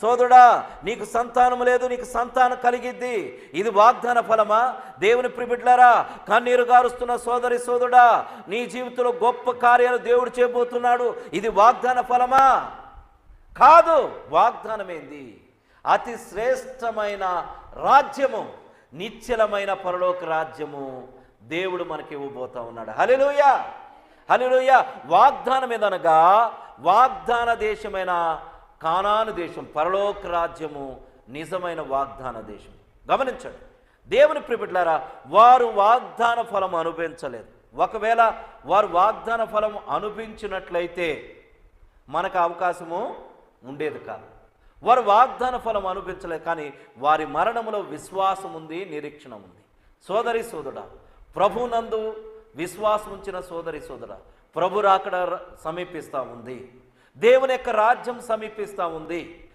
సోదరుడా నీకు సంతానం లేదు నీకు సంతానం కలిగిద్ది. ఇది వాగ్దాన ఫలమా? దేవుని ప్రిబిడ్లారా కన్నీరు గారుస్తున్న సోదరి సోదరుడా నీ జీవితంలో గొప్ప కార్యాలు దేవుడు చేయబోతున్నాడు. ఇది వాగ్దాన ఫలమా? కాదు వాగ్దానమేంది? అతి శ్రేష్టమైన రాజ్యము నిశ్చలమైన పరలోక రాజ్యము దేవుడు మనకి ఇవ్వబోతా ఉన్నాడు. హలిలోయ హలిలోయ వాగ్దానం ఏదనగా వాగ్దాన దేశమైన కానాను దేశం పరలోక రాజ్యము నిజమైన వాగ్దాన దేశం. గమనించండి. దేవుని ప్రిపిట్లారా వారు వాగ్దాన ఫలం అనుభవించలేదు. ఒకవేళ వారు వాగ్దాన ఫలం అనుభవించినట్లయితే మనకు అవకాశము ఉండేది కాదు. వారు వాగ్దాన ఫలం అనుభవించలేదు కానీ వారి మరణములో విశ్వాసం ఉంది నిరీక్షణ ఉంది. సోదరి సోదరుడ ప్రభునందు విశ్వాసం ఉంచిన సోదరి సోదరుడ ప్రభు రాకడ సమీపిస్తూ ఉంది. దేవుని యొక్క రాజ్యం సమీపిస్తూ ఉంది.